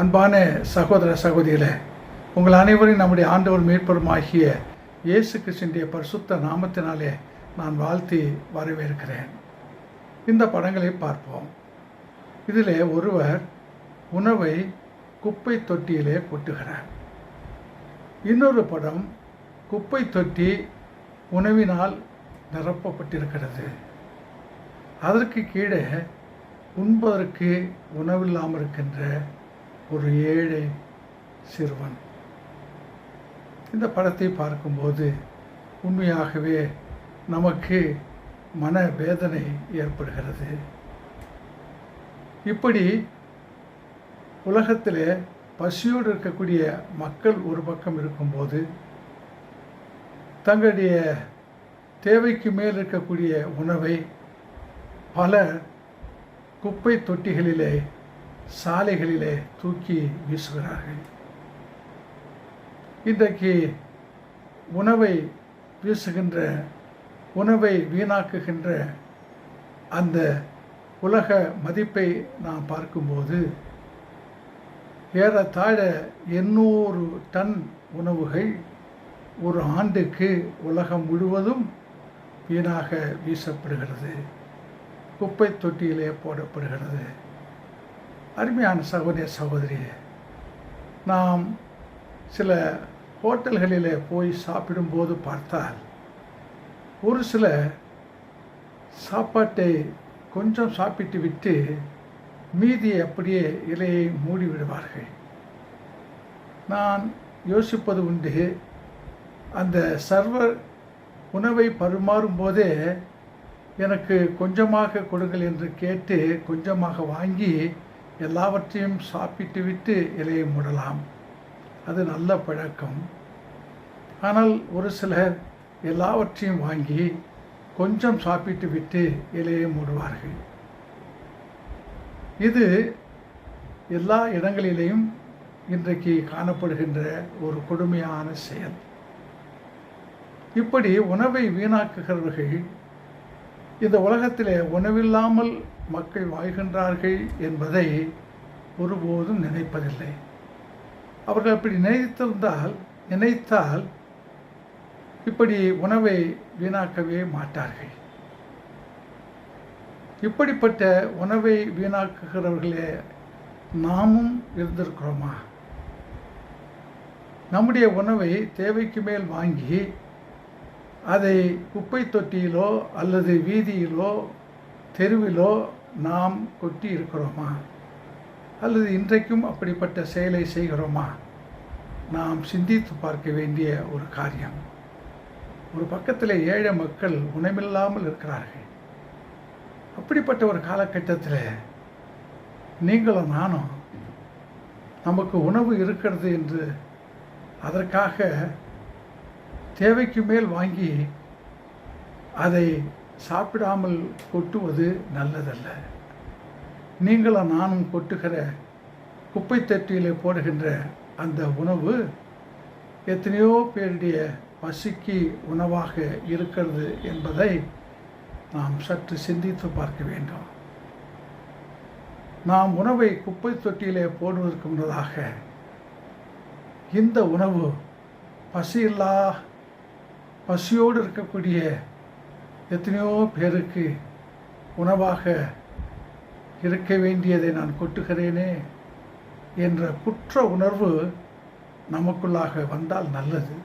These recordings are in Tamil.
அன்பான சகோதர சகோதரிகளே உங்கள் அனைவரையும் நம்முடைய ஆண்டவர் மீட்பருமாகிய இயேசு கிறிஸ்துடைய பரிசுத்த நாமத்தினாலே நான் வாழ்த்தி வரவேற்கிறேன். இந்த படங்களை பார்ப்போம். இதில் ஒருவர் உணவை குப்பை தொட்டியிலே கொட்டுகிறார். இன்னொரு படம் குப்பை தொட்டி உணவினால் நிரப்பப்பட்டிருக்கிறது. அதற்கு கீழே உண்பதற்கு உணவில்லாமல் இருக்கின்ற ஒரு ஏழை சிறுவன். இந்த படத்தை பார்க்கும்போது உண்மையாகவே நமக்கு மன வேதனை ஏற்படுகிறது. இப்படி உலகத்தில் பசியோடு இருக்கக்கூடிய மக்கள் ஒரு பக்கம் இருக்கும்போது தங்களுடைய தேவைக்கு மேல் இருக்கக்கூடிய உணவை பல குப்பை தொட்டிகளிலே சாலைகளிலே தூக்கி வீசுகிறார்கள். இன்றைக்கு உணவை வீசுகின்ற உணவை வீணாக்குகின்ற அந்த உலக மதிப்பை நாம் பார்க்கும்போது ஏறத்தாழ எண்ணூறு டன் உணவுகள் ஒரு ஆண்டுக்கு உலகம் முழுவதும் வீணாக வீசப்படுகிறது. குப்பை தொட்டியிலே போடப்படுகிறது. அருமையான சகோதரிய சகோதரியே நாம் சில ஹோட்டல்களிலே போய் சாப்பிடும்போது பார்த்தால் ஒரு சில சாப்பாட்டை கொஞ்சம் சாப்பிட்டு விட்டு மீதியை அப்படியே இலையை மூடி விடுவார்கள். நான் யோசிப்பது உண்டு அந்த சர்வர் உணவை பருமாறும் போதே எனக்கு கொஞ்சமாக கொடுங்கள் என்று கேட்டு கொஞ்சமாக வாங்கி எல்லாவற்றையும் சாப்பிட்டு விட்டு இலையை மூடலாம். அது நல்ல பழக்கம். ஆனால் ஒரு சிலர் எல்லாவற்றையும் வாங்கி கொஞ்சம் சாப்பிட்டு விட்டு இலையை மூடுவார்கள். இது எல்லா இடங்களிலேயும் இன்றைக்கு காணப்படுகின்ற ஒரு கொடுமையான செயல். இப்படி உணவை வீணாக்குகிறவர்கள் இந்த உலகத்திலே உணவில்லாமல் மக்கள் வாழ்கின்றார்கள் என்பதை ஒருபோதும் நினைப்பதில்லை. அவர்கள் அப்படி நினைத்திருந்தால் நினைத்தால் இப்படி உணவை வீணாக்கவே மாட்டார்கள். இப்படிப்பட்ட உணவை வீணாக்குகிறவர்களே நாமும் இருந்திருக்கிறோமா? நம்முடைய உணவை தேவைக்கு மேல் வாங்கி அதை குப்பை தொட்டியிலோ அல்லது வீதியிலோ தெருவிலோ நாம் கொட்டி இருக்கிறோமா அல்லது இன்றைக்கும் அப்படிப்பட்ட செயலை செய்கிறோமா? நாம் சிந்தித்து பார்க்க வேண்டிய ஒரு காரியம். ஒரு பக்கத்தில் ஏழை மக்கள் உணவில்லாமல் இருக்கிறார்கள். அப்படிப்பட்ட ஒரு காலகட்டத்தில் நீங்களும் நானும் நமக்கு உணவு இருக்கிறது என்று அதற்காக தேவைக்கு மேல் வாங்கி அதை சாப்பிடாமல் கொட்டுவது நல்லதல்ல. நீங்களும் நானும் கொட்டுகிற குப்பை தட்டியில் போடுகின்ற அந்த உணவு எத்தனையோ பேருடைய பசிக்கு உணவாக இருக்கிறது என்பதை நாம் சற்று சிந்தித்து பார்க்க வேண்டும். நாம் உணவை குப்பை தொட்டியிலே போடுவதற்கு முன்னதாக இந்த உணவு பசியில்லா பசியோடு இருக்கக்கூடிய எத்தனையோ பேருக்கு உணவாக இருக்க வேண்டியதை நான் கொட்டுகிறேனே என்ற குற்ற உணர்வு நமக்குள்ளாக வந்தால் நல்லது.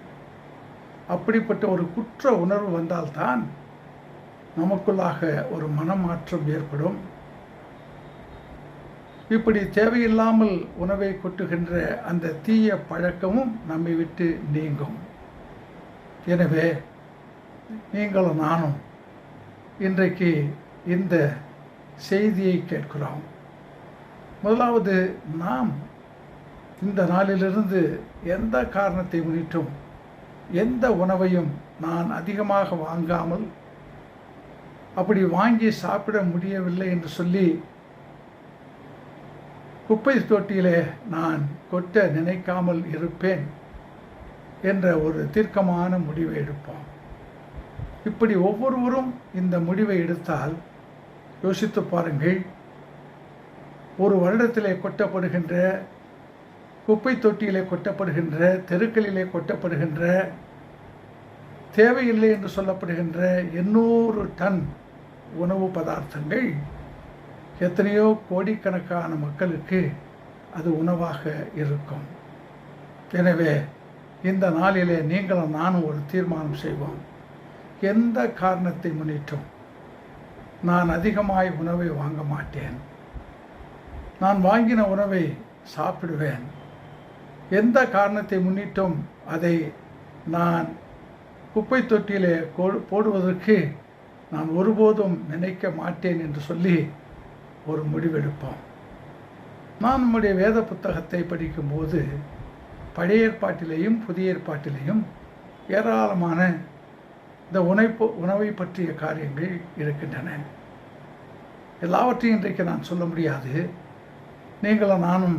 அப்படிப்பட்ட ஒரு குற்ற உணர்வு வந்தால்தான் நமக்குள்ளாக ஒரு மனமாற்றம் ஏற்படும். இப்படி தேவையில்லாமல் உணவை கொட்டுகின்ற அந்த தீய பழக்கமும் நம்மை விட்டு நீங்கும். எனவே நீங்களும் நானும் இன்றைக்கு இந்த செய்தியை கேட்கிறோம். முதலாவது நாம் இந்த நாளிலிருந்து எந்த காரணத்தை முன்னிட்டும் எந்த உணவையும் நான் அதிகமாக வாங்காமல் அப்படி வாங்கி சாப்பிட முடியவில்லை என்று சொல்லி குப்பை தொட்டியிலே நான் கொட்ட நினைக்காமல் இருப்பேன் என்ற ஒரு தீர்க்கமான முடிவை எடுப்போம். இப்படி ஒவ்வொருவரும் இந்த முடிவை எடுத்தால் யோசித்து பாருங்கள். ஒரு வருடத்திலே கொட்டப்படுகின்ற குப்பை தொட்டியிலே கொட்டப்படுகின்ற தெருக்களிலே கொட்டப்படுகின்ற தேவையில்லை என்று சொல்லப்படுகின்ற எண்ணூறு டன் உணவு பதார்த்தங்கள் எத்தனையோ கோடிக்கணக்கான மக்களுக்கு அது உணவாக இருக்கும். எனவே இந்த நாளிலே நீங்களும் நானும் ஒரு தீர்மானம் செய்வோம். எந்த காரணத்தை முன்னிட்டும் நான் அதிகமாய் உணவை வாங்க மாட்டேன். நான் வாங்கின உணவை சாப்பிடுவேன். எந்த காரணத்தை முன்னிட்டும் அதை நான் குப்பை தொட்டியிலே போடுவதற்கு நான் ஒருபோதும் நினைக்க மாட்டேன் என்று சொல்லி ஒரு முடிவெடுப்போம். நான் நம்முடைய வேத புத்தகத்தை படிக்கும்போது பழைய ஏற்பாட்டிலேயும் புதிய ஏற்பாட்டிலேயும் ஏராளமான இந்த உணவு உணவை பற்றிய காரியங்கள் இருக்கின்றன. எல்லாவற்றையும் இன்றைக்கு நான் சொல்ல முடியாது. நீங்களும் நானும்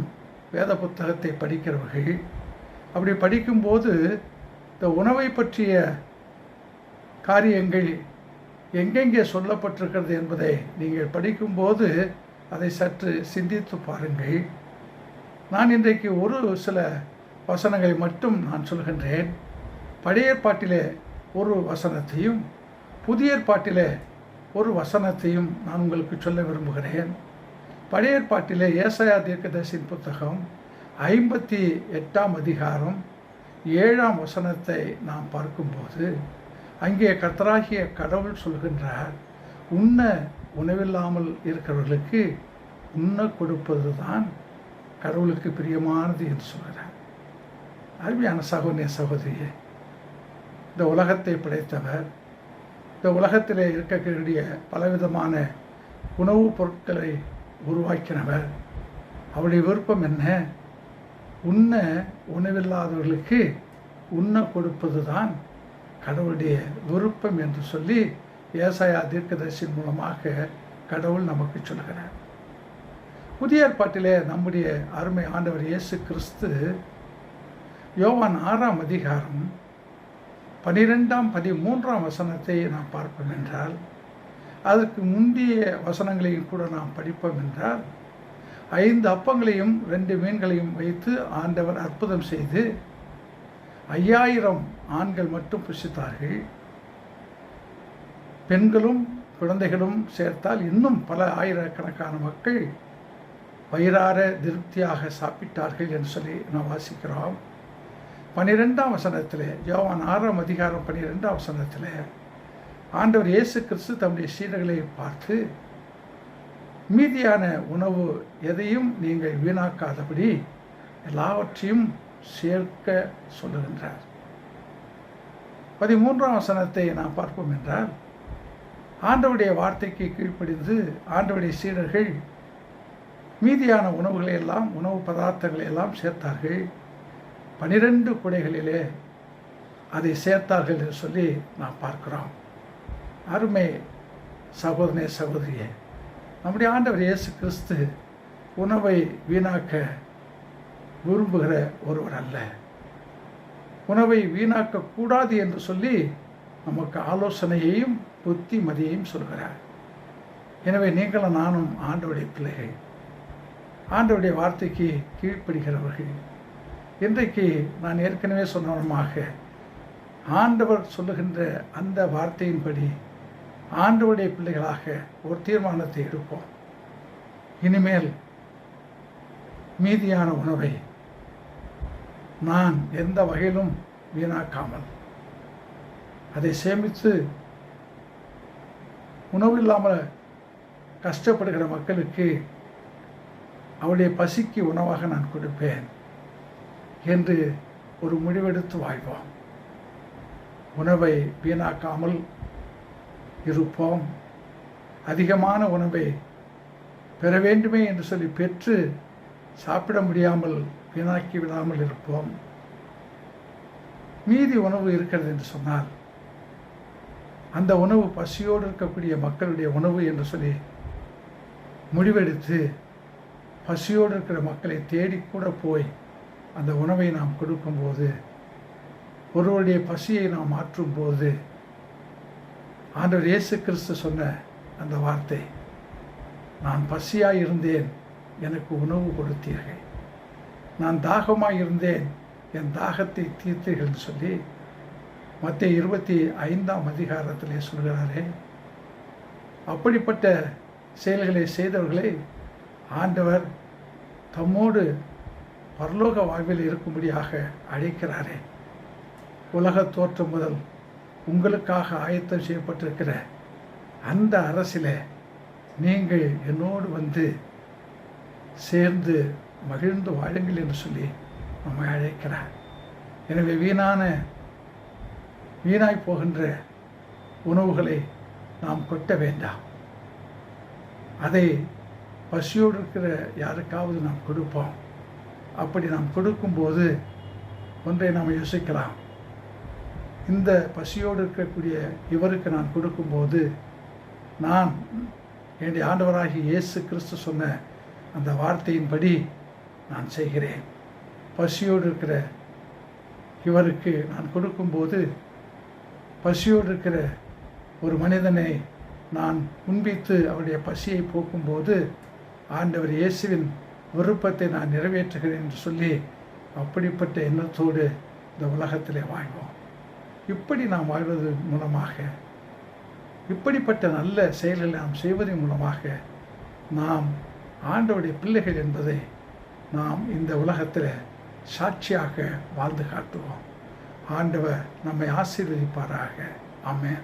வேத புத்தகத்தை படிக்கிறவர்கள். அப்படி படிக்கும்போது இந்த உணவை பற்றிய காரியங்கள் எங்கெங்கே சொல்லப்பட்டிருக்கிறது என்பதை நீங்கள் படிக்கும்போது அதை சற்று சிந்தித்து பாருங்கள். நான் இன்றைக்கு ஒரு சில வசனங்களை மட்டும் நான் சொல்கின்றேன். பழைய பாட்டிலே ஒரு வசனத்தையும் புதிய ஏற்பாட்டிலே ஒரு வசனத்தையும் நான் உங்களுக்கு சொல்ல விரும்புகிறேன். பழைய ஏற்பாட்டிலே ஏசாயா தீர்க்கதரிசியின் புத்தகம் ஐம்பத்தி எட்டாம் அதிகாரம் ஏழாம் வசனத்தை நாம் பார்க்கும்போது அங்கே கர்த்தராகிய கடவுள் சொல்கின்றார் உண்ண உணவில்லாமல் இருக்கிறவர்களுக்கு உண்ண கொடுப்பது தான் கடவுளுக்கு பிரியமானது என்று சொல்கிறார். அருமையான சகோதரிய சகோதரியே இந்த உலகத்தை படைத்தவர் இந்த உலகத்திலே இருக்கக்கூடிய பலவிதமான உணவுப் பொருட்களை உருவாக்கினவர். அவருடைய விருப்பம் என்ன? உண்ண உணவில்லாதவர்களுக்கு உண்ண கொடுப்பது தான் கடவுளுடைய விருப்பம் என்று சொல்லி ஏசாயா தீர்க்கதரிசின் மூலமாக கடவுள் நமக்கு சொல்கிறார். புதிய ஏற்பாட்டிலே நம்முடைய அருமை ஆண்டவர் இயேசு கிறிஸ்து யோவான் ஆறாம் அதிகாரம் பனிரெண்டாம் பதிமூன்றாம் வசனத்தை நாம் பார்ப்போம் என்றால் அதற்கு முந்தைய வசனங்களையும் கூட நாம் படிப்போம் என்றால் ஐந்து அப்பங்களையும் ரெண்டு மீன்களையும் வைத்து ஆண்டவர் அற்புதம் செய்து ஐயாயிரம் ஆண்கள் மட்டும் புசித்தார்கள். பெண்களும் குழந்தைகளும் சேர்த்தால் இன்னும் பல ஆயிரக்கணக்கான மக்கள் வயிறார திருப்தியாக சாப்பிட்டார்கள் என்று சொல்லி நாம் வாசிக்கிறோம். பன்னிரெண்டாம் வசனத்தில் யோவான் ஆறாம் அதிகாரம் பன்னிரெண்டாம் வசனத்தில் ஆண்டவர் இயேசு கிறிஸ்து தம்முடைய சீடர்களை பார்த்து மீதியான உணவு எதையும் நீங்கள் வீணாக்காதபடி எல்லாவற்றையும் சேர்க்க சொல்லுகின்றார். பதிமூன்றாம் வசனத்தை நாம் பார்ப்போம் என்றால் ஆண்டவுடைய வார்த்தைக்கு கீழ்ப்படிந்து ஆண்டவுடைய சீடர்கள் மீதியான உணவுகளை எல்லாம் உணவு பதார்த்தங்களை எல்லாம் சேர்த்தார்கள். பனிரெண்டு குடைகளிலே அதை சேர்த்தார்கள் என்று சொல்லி நாம் பார்க்கிறோம். அருமை சகோதரனே சகோதரியே நம்முடைய ஆண்டவர் இயேசு கிறிஸ்து உணவை வீணாக்க விரும்புகிற ஒருவர் அல்ல. உணவை வீணாக்க கூடாது என்று சொல்லி நமக்கு ஆலோசனையையும் புத்திமதியையும் சொல்கிறார். எனவே நீங்களும் நானும் ஆண்டவருடைய பிள்ளைகள். ஆண்டவுடைய வார்த்தைக்கு கீழ்ப்படுகிறவர்கள். இன்றைக்கு நான் ஏற்கனவே சொன்னவனமாக ஆண்டவர் சொல்லுகின்ற அந்த வார்த்தையின்படி ஆண்டவருடைய பிள்ளைகளாக ஒரு தீர்மானத்தை எடுப்போம். இனிமேல் மீதியான உணவை நான் எந்த வகையிலும் வீணாக்காமல் அதை சேமித்து உணவு இல்லாமல் கஷ்டப்படுகிற மக்களுக்கு அவளுடைய பசிக்கு உணவாக நான் கொடுப்பேன். என்று ஒரு முடிவெடுத்து வாழ்வோம் உணவை வீணாக்காமல் இருப்போம். அதிகமான உணவை பெற வேண்டுமே என்று சொல்லி பெற்று சாப்பிட முடியாமல் வீணாக்கி விடாமல் இருப்போம். மீதி உணவு இருக்கிறது என்று சொன்னால் அந்த உணவு பசியோடு இருக்கக்கூடிய மக்களுடைய உணவு என்று சொல்லி முடிவெடுத்து பசியோடு இருக்கிற மக்களை தேடிக்கூட போய் அந்த உணவை நாம் கொடுக்கும்போது ஒருவருடைய பசியை நாம் மாற்றும்போது ஆண்டவர் இயேசு கிறிஸ்து சொன்ன அந்த வார்த்தை நான் பசியாக இருந்தேன் எனக்கு உணவு கொடுத்தீர்கள். நான் தாகமாக இருந்தேன் என் தாகத்தை தீர்த்தீர்கள்னு சொல்லி மற்ற இருபத்தி ஐந்தாம் அதிகாரத்திலே சொல்கிறாரே அப்படிப்பட்ட செயல்களை செய்தவர்களை ஆண்டவர் தம்மோடு பரலோக வாழ்வில் இருக்கும்படியாக அழைக்கிறாரே. உலக தோற்றம் முதல் உங்களுக்காக ஆயத்தம் செய்யப்பட்டிருக்கிற அந்த அரசில் நீங்கள் என்னோடு வந்து சேர்ந்து மகிழ்ந்து வாழுங்கள் என்று சொல்லி நம்மை அழைக்கிறார். எனவே வீணான வீணாய் போகின்ற உணவுகளை நாம் கொட்ட வேண்டாம். அதை பசியோடு இருக்கிற யாருக்காவது நாம் கொடுப்போம். அப்படி நாம் கொடுக்கும்போது ஒன்றை நாம் யோசிக்கலாம். இந்த பசியோடு இருக்கக்கூடிய இவருக்கு நான் கொடுக்கும்போது நான் என்னுடைய ஆண்டவராகி இயேசு கிறிஸ்து சொன்ன அந்த வார்த்தையின்படி நான் செய்கிறேன். பசியோடு இருக்கிற இவருக்கு நான் கொடுக்கும்போது பசியோடு இருக்கிற ஒரு மனிதனை நான் உண்பித்து அவருடைய பசியை போக்கும்போது ஆண்டவர் இயேசுவின் விருப்பத்தை நான் நிறைவேற்றுகிறேன் என்று சொல்லி அப்படிப்பட்ட எண்ணத்தோடு இந்த உலகத்திலே வாழ்வோம். இப்படி நாம் வாழ்வது மூலமாக இப்படிப்பட்ட நல்ல செயல்களை நாம் செய்வதன் மூலமாக நாம் ஆண்டவுடைய பிள்ளைகள் என்பதை நாம் இந்த உலகத்தில் சாட்சியாக வாழ்ந்து காட்டுவோம். ஆண்டவர் நம்மை ஆசீர்வதிப்பாராக. ஆமேன்.